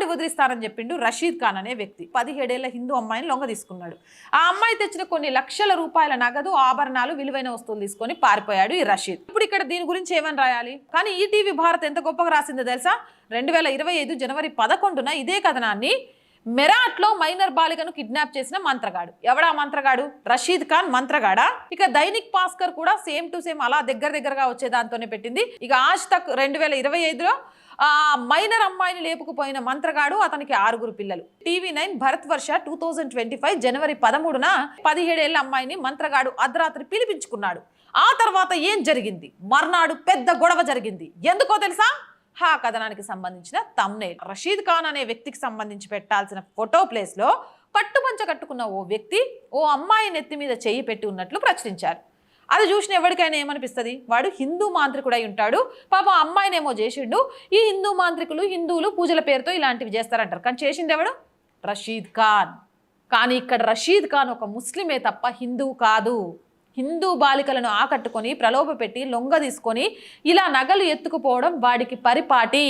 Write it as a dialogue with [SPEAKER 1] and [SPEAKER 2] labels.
[SPEAKER 1] పడి వదిలిస్తానని చెప్పిండు రషీద్ ఖాన్ అనే వ్యక్తి. పదిహేడేళ్ళ హిందూ అమ్మాయిని లొంగ తీసుకున్నాడు. ఆ అమ్మాయి తెచ్చిన కొన్ని లక్షల రూపాయల నగదు ఆభరణాలు విలువైన వస్తువులు తీసుకొని పారిపోయాడు ఈ రషీద్. ఇప్పుడు ఇక్కడ దీని గురించి ఏమని రాయాలి? కానీ ఈటీవీ భారత్ ఎంత గొప్పగా రాసిందో తెలుసా? రెండు వేల ఇరవై ఐదు జనవరి పదకొండున ఇదే కథనాన్ని మెరాట్లో మైనర్ బాలికను కిడ్నాప్ చేసిన మంత్రగాడు. ఎవడా మంత్రగాడు? రషీద్ ఖాన్ మంత్రగాడా? ఇక దైనిక్ భాస్కర్ కూడా సేమ్ టు సేమ్ అలా దగ్గర దగ్గరగా వచ్చే దాంతోనే పెట్టింది. ఇక ఆజ్ తక్ రెండు వేల ఇరవై ఐదులో మైనర్ అమ్మాయిని లేపుకుపోయిన మంత్రగాడు అతనికి ఆరుగురు పిల్లలు. TV nine Bharat Varsha two thousand twenty five జనవరి పదమూడున పదిహేడేళ్ళ అమ్మాయిని మంత్రగాడు అర్ధరాత్రి పిలిపించుకున్నాడు. ఆ తర్వాత ఏం జరిగింది? మర్నాడు పెద్ద గొడవ జరిగింది. ఎందుకో తెలుసా? హా కథనానికి సంబంధించిన తమ్నే రషీద్ ఖాన్ అనే వ్యక్తికి సంబంధించి పెట్టాల్సిన ఫోటో ప్లేస్లో పట్టుపంచ కట్టుకున్న ఓ వ్యక్తి ఓ అమ్మాయి నెత్తి మీద చేయి పెట్టి ఉన్నట్లు ప్రచురించారు. అది చూసిన ఎవరికైనా ఏమనిపిస్తుంది? వాడు హిందూ మాంత్రికుడై ఉంటాడు. పాపం అమ్మాయినేమో చేసిండు. ఈ హిందూ మాంత్రికులు హిందువులు పూజల పేరుతో ఇలాంటివి చేస్తారంటారు. కానీ చేసింది ఎవడు? రషీద్ ఖాన్. కానీ ఇక్కడ రషీద్ ఖాన్ ఒక ముస్లిమే తప్ప హిందువు కాదు. హిందూ బాలికలను ఆకట్టుకొని ప్రలోభపెట్టి లొంగ తీసుకొని ఇలా నగలు ఎత్తుకుపోవడం వాడికి పరిపాటి.